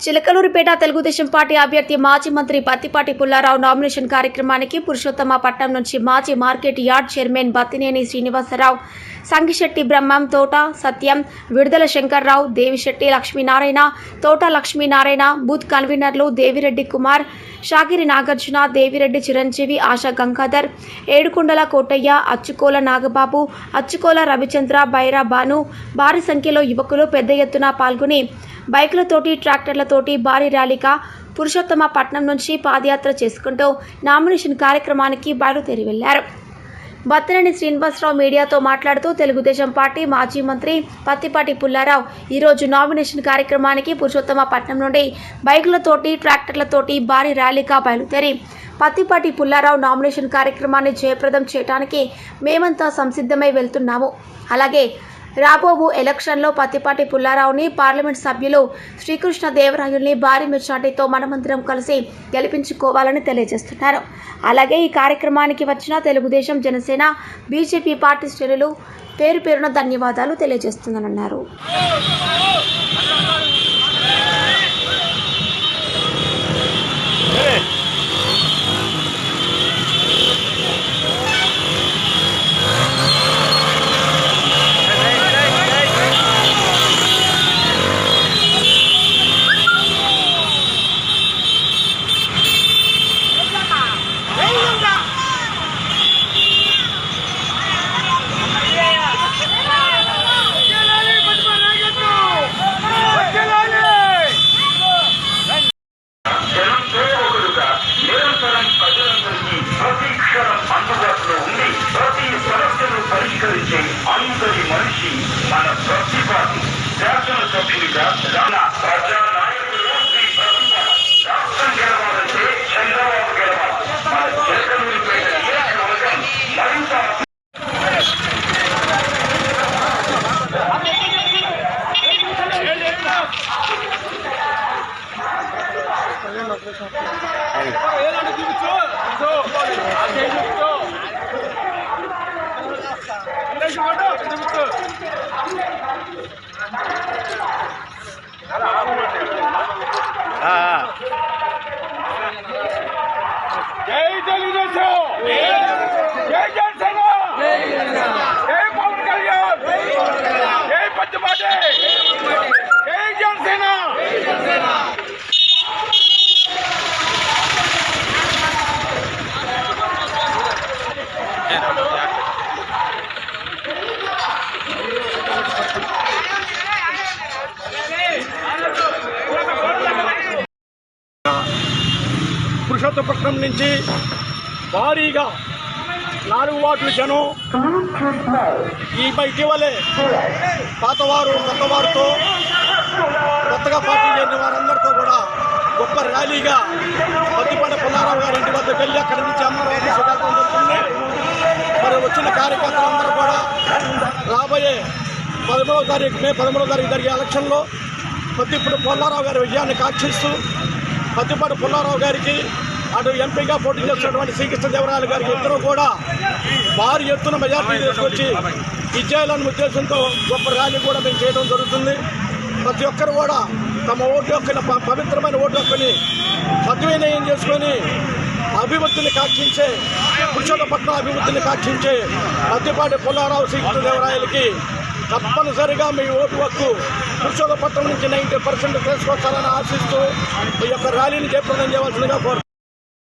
Chilakaluripet Telugu Desam party అభ్యర్థి మాజీ మంత్రి పత్తిపాటి పుల్లారావు నామినేషన్ కార్యక్రమానికి పురుషోత్తమ పట్నం నుంచి మాజీ market yard chairman Battineni Srinivasarao Sangisetti Brahmam Thota Satyam విడుదల శంకర్రావు దేవిశెట్టి లక్ష్మీనారాయణ తోట లక్ష్మీనారాయణ బూత్ కన్వీనర్లు దేవిరెడ్డి కుమార్ షాగిరి నాగార్జున దేవిరెడ్డి చిరంజీవి ఆశా గంగాధర్ ఏడుకొండల కోటయ్య అచ్చుకోల నాగబాబు అచ్చుకోల రవిచంద్ర బైరా భాను భారీ సంఖ్యలో యువకులు పెద్ద ఎత్తున పాల్గొని బైకులతోటి ట్రాక్టర్లతోటి భారీ ర్యాలీగా పురుషోత్తమ పట్నం నుంచి పాదయాత్ర చేసుకుంటూ నామినేషన్ కార్యక్రమానికి బయలుదేరి వెళ్ళారు. బత్తనేని శ్రీనివాసరావు మీడియాతో మాట్లాడుతూ తెలుగుదేశం పార్టీ మాజీ మంత్రి పత్తిపాటి పుల్లారావు ఈరోజు నామినేషన్ కార్యక్రమానికి పురుషోత్తమ పట్నం నుండి బైకులతోటి ట్రాక్టర్లతోటి భారీ ర్యాలీగా బయలుదేరి పత్తిపాటి పుల్లారావు నామినేషన్ కార్యక్రమాన్ని జయప్రదం చేయడానికి మేమంతా సంసిద్ధమై వెళ్తున్నాము. అలాగే రాబోబు ఎలక్షన్లో పత్తిపాటి పుల్లారావుని పార్లమెంట్ సభ్యులు శ్రీకృష్ణ దేవరాయుల్ని భారీ మెజార్టీతో మనమందరం కలిసి గెలిపించుకోవాలని తెలియజేస్తున్నారు. అలాగే ఈ కార్యక్రమానికి వచ్చిన తెలుగుదేశం జనసేన బీజేపీ పార్టీ శ్రేణులు పేరు పేరున ధన్యవాదాలు తెలియజేస్తున్నానన్నారు. జై తెలుగుదేశం జై జనసేన జై పవన్ కళ్యాణ్ జై పచ్చపాటి జై జనసేన పురుషోత్తపట్నం నుంచి భారీగా నాలుగు వార్డుల జనం. ఈ ఇటీవలే పాతవారు కొత్తవారితో కొత్తగా పార్టీ చేసిన వారందరితో కూడా గొప్ప ర్యాలీగా పత్తిపంట పుల్లారావు గారి ఇంటి వద్దకు వెళ్ళి అక్కడి నుంచి అమరావతి సుధాకం జరుగుతుంది మరి వచ్చిన కార్యకర్తలందరూ కూడా రాబోయే పదమూడవ తారీఖు మే పదమూడవ తారీఖు జరిగే ఎలక్షన్లో పత్తిపూడి పుల్లారావు గారి విజయాన్ని కాక్షిస్తూ పత్తిపాటి పుల్లారావు గారికి అటు ఎంపీగా పోటీ చేస్తున్నటువంటి శ్రీకృష్ణదేవరాయలు గారికి ఇద్దరు కూడా భారీ ఎత్తున మెజార్టీ తీసుకొచ్చి ఇచ్చేయాలనే ఉద్దేశంతో గొప్ప ర్యాలీ కూడా మేము చేయడం జరుగుతుంది. ప్రతి ఒక్కరు కూడా తమ ఓటు హక్కుని పవిత్రమైన ఓటు హక్కుని సద్వినియోగం చేసుకొని అభివృద్ధిని కాక్షించే పురుషోత్తపట్నం అభివృద్ధిని కాక్షించే పత్తిపాటి పుల్లారావు శ్రీకృష్ణదేవరాయలకి తప్పనిసరిగా మీ ఓటు హక్కు పత్రం నుంచి నైంటీ పర్సెంట్ తీసుకొస్తారని ఆశిస్తూ ఈ యొక్క ర్యాలీని జయప్రదం చేయవలసిందిగా కోరు